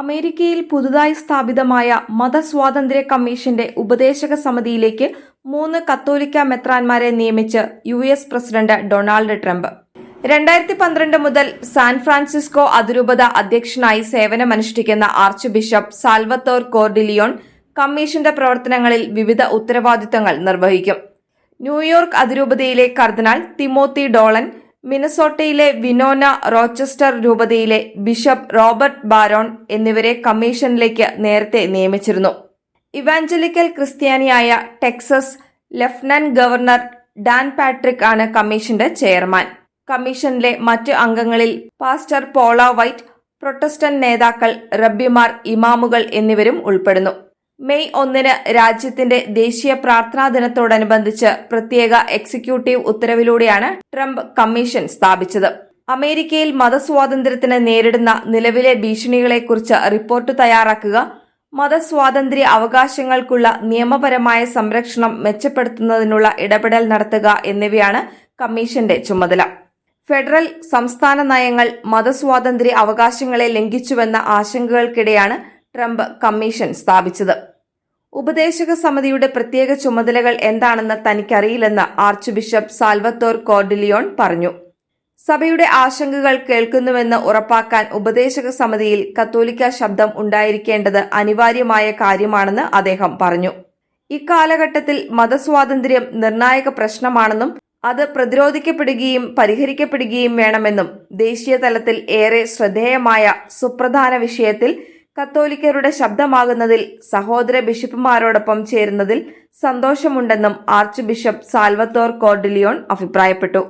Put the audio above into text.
അമേരിക്കയിൽ പുതുതായി സ്ഥാപിതമായ മതസ്വാതന്ത്ര്യ കമ്മീഷന്റെ ഉപദേശക സമിതിയിലേക്ക് മൂന്ന് കത്തോലിക്ക മെത്രാന്മാരെ നിയമിച്ച് U S president Donald Trump. രണ്ടായിരത്തി പന്ത്രണ്ട് മുതൽ സാൻ ഫ്രാൻസിസ്കോ അതിരൂപത അധ്യക്ഷനായി സേവനമനുഷ്ഠിക്കുന്ന ആർച്ച് ബിഷപ്പ് സാൽവത്തോർ കോർഡിലിയോൺ കമ്മീഷന്റെ പ്രവർത്തനങ്ങളിൽ വിവിധ ഉത്തരവാദിത്തങ്ങൾ നിർവഹിക്കും. ന്യൂയോർക്ക് അതിരൂപതയിലെ കർദിനാൾ തിമോത്തി ഡോളൻ മിനസോട്ടയിലെ വിനോന റോച്ചസ്റ്റർ രൂപതയിലെ ബിഷപ്പ് റോബർട്ട് ബാരോൺ എന്നിവരെ കമ്മീഷനിലേക്ക് നേരത്തെ നിയമിച്ചിരുന്നു. Evangelical ക്രിസ്ത്യാനിയായ Texas lieutenant governor Dan Patrick ആണ് കമ്മീഷന്റെ ചെയർമാൻ. കമ്മീഷനിലെ മറ്റ് അംഗങ്ങളിൽ പാസ്റ്റർ പോള വൈറ്റ് പ്രൊട്ടസ്റ്റന്റ് നേതാക്കൾ റബ്ബിമാർ ഇമാമുകൾ എന്നിവരും ഉൾപ്പെടുന്നു. മെയ് ഒന്നിന് രാജ്യത്തിന്റെ ദേശീയ പ്രാർത്ഥനാ ദിനത്തോടനുബന്ധിച്ച് പ്രത്യേക എക്സിക്യൂട്ടീവ് ഉത്തരവിലൂടെയാണ് ട്രംപ് കമ്മീഷൻ സ്ഥാപിച്ചത്. അമേരിക്കയിൽ മതസ്വാതന്ത്ര്യത്തിന് നേരിടുന്ന നിലവിലെ ഭീഷണികളെക്കുറിച്ച് റിപ്പോർട്ട് തയ്യാറാക്കുക മതസ്വാതന്ത്ര്യ അവകാശങ്ങൾക്കുള്ള നിയമപരമായ സംരക്ഷണം മെച്ചപ്പെടുത്തുന്നതിനുള്ള ഇടപെടൽ നടത്തുക എന്നിവയാണ് കമ്മീഷന്റെ ചുമതല. ഫെഡറൽ സംസ്ഥാന നയങ്ങൾ മതസ്വാതന്ത്ര്യ അവകാശങ്ങളെ ലംഘിച്ചുവെന്ന ആശങ്കകൾക്കിടെയാണ് ട്രംപ് കമ്മീഷൻ സ്ഥാപിച്ചത്. ഉപദേശക സമിതിയുടെ പ്രത്യേക ചുമതലകൾ എന്താണെന്ന് തനിക്കറിയില്ലെന്ന് ആർച്ച് ബിഷപ്പ് സാൽവത്തോർ കോർഡിലിയോൺ പറഞ്ഞു. സഭയുടെ ആശങ്കകൾ കേൾക്കുന്നുവെന്ന് ഉറപ്പാക്കാൻ ഉപദേശക സമിതിയിൽ കത്തോലിക്ക ശബ്ദം ഉണ്ടായിരിക്കേണ്ടത് അനിവാര്യമായ കാര്യമാണെന്ന് അദ്ദേഹം പറഞ്ഞു. ഇക്കാലഘട്ടത്തിൽ മതസ്വാതന്ത്ര്യം നിർണായക പ്രശ്നമാണെന്നും അത് പ്രതിരോധിക്കപ്പെടുകയും പരിഹരിക്കപ്പെടുകയും വേണമെന്നും ദേശീയ തലത്തിൽ ഏറെ ശ്രദ്ധേയമായ സുപ്രധാന വിഷയത്തിൽ കത്തോലിക്കരുടെ ശബ്ദമാകുന്നതിൽ സഹോദര ബിഷപ്പുമാരോടൊപ്പം ചേരുന്നതിൽ സന്തോഷമുണ്ടെന്നും ആർച്ച് ബിഷപ്പ് സാൽവത്തോർ കോർഡിലിയോൺ അഭിപ്രായപ്പെട്ടു.